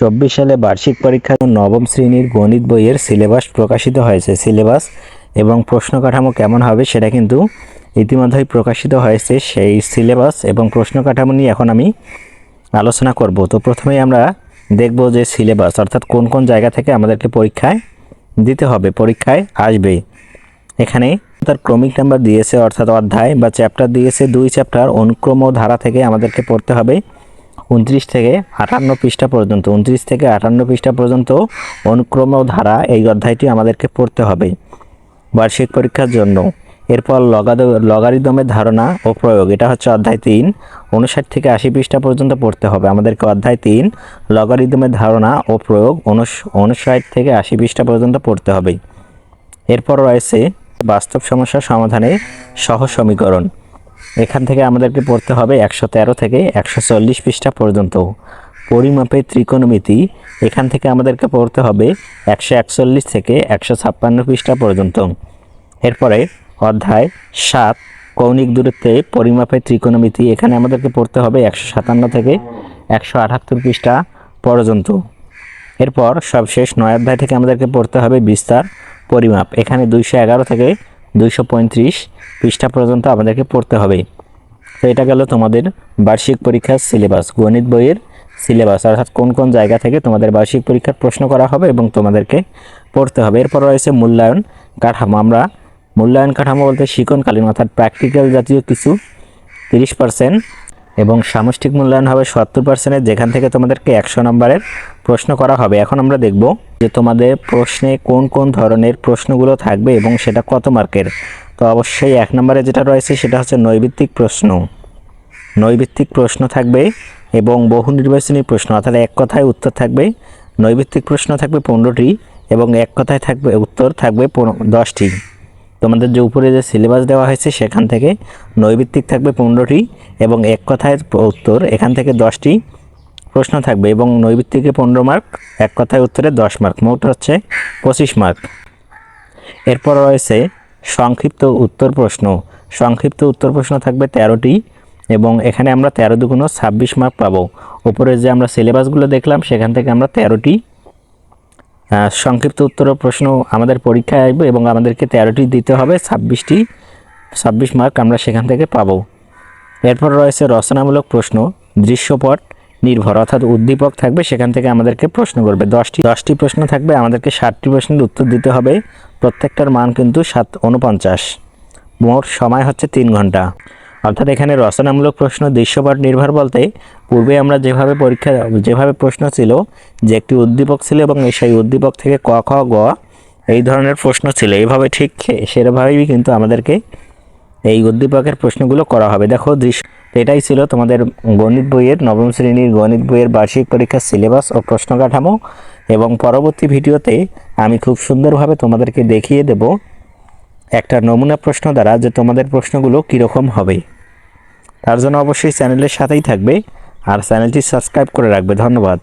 চব্বিশ সালে বার্ষিক পরীক্ষার নবম শ্রেণির গণিত বইয়ের সিলেবাস প্রকাশিত হয়েছে। সিলেবাস এবং প্রশ্ন কাঠামো কেমন হবে সেটা কিন্তু ইতিমধ্যেই প্রকাশিত হয়েছে। সেই সিলেবাস এবং প্রশ্ন কাঠামো নিয়ে এখন আমি আলোচনা করব। তো প্রথমেই আমরা দেখব যে সিলেবাস, অর্থাৎ কোন কোন জায়গা থেকে আমাদেরকে পরীক্ষায় দিতে হবে। পরীক্ষায় আসবে। এখানে তার ক্রমিক নাম্বার দিয়েছে, অর্থাৎ অধ্যায় বা চ্যাপ্টার দিয়েছে। দুই চ্যাপ্টার অনুক্রম ধারা থেকে আমাদেরকে পড়তে হবে। উনত্রিশ থেকে আটান্ন পৃষ্ঠা পর্যন্ত, উনত্রিশ থেকে আটান্ন পৃষ্ঠা পর্যন্ত অনুক্রম ধারা এই অধ্যায়টি আমাদেরকে পড়তে হবে। বার্ষিক পরীক্ষার জন্য। এরপর লগাদ, লগারিদমের ধারণা ও প্রয়োগ। এটা হচ্ছে অধ্যায় তিন। উনষাট থেকে আশি পৃষ্ঠা পর্যন্ত পড়তে হবে। আমাদেরকে অধ্যায় তিন, লগারিদমের ধারণা ও প্রয়োগ উনষ- উনষাট থেকে আশি পৃষ্ঠা পর্যন্ত পড়তে হবে। এরপর রয়েছে বাস্তব সমস্যা সমাধানে সহ সমীকরণ। এখান থেকে আমাদেরকে পড়তে হবে একশো তেরো থেকে একশো চল্লিশ পৃষ্ঠা পর্যন্ত। পরিমাপের ত্রিকোণমিতি, এখান থেকে আমাদেরকে পড়তে হবে একশো একচল্লিশ থেকে একশো ছাপ্পান্ন পৃষ্ঠা পর্যন্ত। এরপরে অধ্যায় সাত, কৌণিক দূরত্বে পরিমাপের ত্রিকোণমিতি, এখানে আমাদেরকে পড়তে হবে একশো সাতান্ন থেকে একশো আটাত্তর পৃষ্ঠা পর্যন্ত। এরপর সবশেষ নয় অধ্যায় থেকে আমাদেরকে পড়তে হবে বিস্তার, পরিমাপ, এখানে দুইশো এগারো থেকে দুইশো পঁয়ত্রিশ পৃষ্ঠা পর্যন্ত আমাদেরকে পড়তে হবে। তো এটা গেল তোমাদের বার্ষিক পরীক্ষার সিলেবাস, গণিত বইয়ের সিলেবাস। অর্থাৎ কোন কোন জায়গা থেকে তোমাদের বার্ষিক পরীক্ষার প্রশ্ন করা হবে এবং তোমাদেরকে পড়তে হবে। এরপর রয়েছে মূল্যায়ন কাঠামো। আমরা মূল্যায়ন কাঠামো বলতে শিকনকালীন, অর্থাৎ প্র্যাকটিক্যাল জাতীয় কিছু তিরিশ পার্সেন্ট এবং সামষ্টিক মূল্যায়ন হবে সত্তর পার্সেন্টের যেখান থেকে তোমাদেরকে একশো নম্বরের প্রশ্ন করা হবে। এখন আমরা দেখব যে তোমাদের প্রশ্নে কোন কোন ধরনের প্রশ্নগুলো থাকবে এবং সেটা কত মার্কের। তো অবশ্যই এক নম্বরে যেটা রয়েছে সেটা হচ্ছে নৈভিত্তিক প্রশ্ন। নৈভিত্তিক প্রশ্ন থাকবে এবং বহু নির্বাচনী প্রশ্ন, অর্থাৎ এক কথায় উত্তর থাকবে নৈভিত্তিক প্রশ্ন থাকবে পনেরোটি এবং এক কথায় থাকবে, উত্তর থাকবে পনেরো- দশটি। তোমাদের যে উপরে যে সিলেবাস দেওয়া হয়েছে, সেখান থেকে নৈবিত্তিক থাকবে পনেরোটি এবং এক কথায় উত্তর, এখান থেকে দশটি প্রশ্ন থাকবে এবং নৈবিত্তিকে পনেরো মার্ক এক কথায় উত্তরে দশ মার্ক মোট হচ্ছে পঁচিশ মার্ক এরপর রয়েছে সংক্ষিপ্ত উত্তর প্রশ্ন। সংক্ষিপ্ত উত্তর প্রশ্ন থাকবে তেরোটি এবং এখানে আমরা তেরো দুগুণ ছাব্বিশ মার্ক পাবো। উপরে যে আমরা সিলেবাসগুলো দেখলাম, সেখান থেকে আমরা তেরোটি সংক্ষিপ্ত উত্তর প্রশ্ন আমাদের পরীক্ষায় আসবে এবং আমাদেরকে তেরোটি দিতে হবে, ছাব্বিশটি, ছাব্বিশ মার্ক আমরা সেখান থেকে পাবো। এরপর রয়েছে রচনামূলক প্রশ্ন, দৃশ্যপট নির্ভর, অর্থাৎ উদ্দীপক থাকবে, সেখান থেকে আমাদেরকে প্রশ্ন করবে। দশটি দশটি প্রশ্ন থাকবে, আমাদেরকে ষাটটি প্রশ্নের উত্তর দিতে হবে। প্রত্যেকটার মান কিন্তু সাত উনপঞ্চাশ মোট সময় হচ্ছে তিন ঘণ্টা। অর্থাৎ এখানে রচনামূলক প্রশ্ন দৃশ্যপট নির্ভর বলতে পূর্বে আমরা যেভাবে পরীক্ষা, যেভাবে প্রশ্ন ছিল, যে একটি উদ্দীপক ছিল এবং সেই উদ্দীপক থেকে ক, খ, গ এই ধরনের প্রশ্ন ছিল। এইভাবে ঠিক সেরকমভাবেই কিন্তু আমাদেরকে এই উদ্দীপকের প্রশ্নগুলো করা হবে। দেখো, দৃশ্য, এটাই ছিল তোমাদের গণিত বইয়ের নবম শ্রেণির গণিত বইয়ের বার্ষিক পরীক্ষার সিলেবাস ও প্রশ্ন কাঠামো এবং পরবর্তী ভিডিওতে আমি খুব সুন্দরভাবে তোমাদেরকে দেখিয়ে দেব একটা নমুনা প্রশ্ন দ্বারা যে তোমাদের প্রশ্নগুলো কীরকম হবে। তার জন্য অবশ্যই চ্যানেলের সাথেই থাকবে। আর চ্যানেলটি সাবস্ক্রাইব করে রাখবে। ধন্যবাদ।